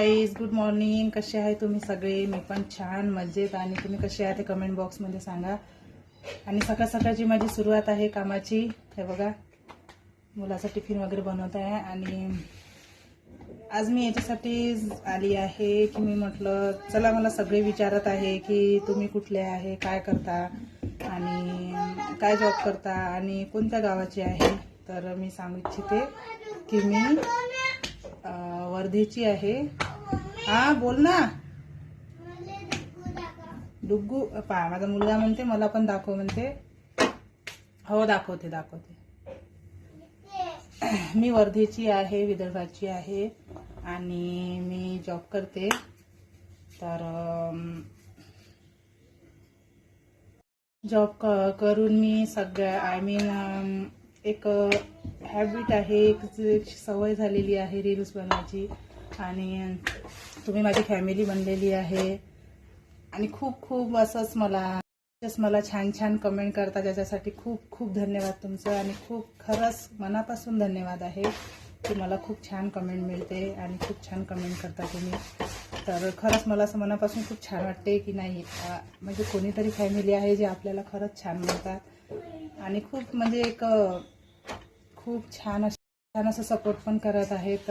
Guys good morning कसे आहे तुम्ही सगळे? मी पण छान मजेत. आणि तुम्ही कसे आहे ते कमेंट बॉक्समध्ये सांगा. आणि सकाळ सकाळची माझी सुरुवात आहे कामाची. हे बघा मुलाचा टिफिन वगैरे बनवत आहे. आणि आज मी याच्यासाठी आली आहे की मी म्हटलं चला मला सगळे विचारत आहे की तुम्ही कुठले आहे काय करता आणि काय जॉब करता आणि कोणत्या गावाची आहे? तर मी सांगू इच्छिते की मी वर्धेची आहे. हा बोल ना. डुग्गू पा माझा मुलगा म्हणते मला पण दाखव म्हणते. हो दाखवते दाखवते. मी वर्धेची आहे विदर्भाची आहे आणि मी जॉब करते. तर जॉब करून मी सगळ्या आय मीन एक हॅबिट आहे एक सवय झालेली आहे रील्स बनवायची. आणि तुम्ही माझी फॅमिली बनलेली आहे. आणि खूप खूप असंच मला मला छान छान कमेंट करता त्याच्यासाठी खूप खूप धन्यवाद तुमचं. आणि खूप खरंच मनापासून धन्यवाद आहे की मला खूप छान कमेंट मिळते आणि खूप छान कमेंट करता तुम्ही. तर खरंच मला असं मनापासून खूप छान वाटते की नाही म्हणजे कोणीतरी फॅमिली आहे जे आपल्याला खरंच छान म्हणतात. आणि खूप म्हणजे एक खूप छान असं छान असं सपोर्ट पण करत आहे तर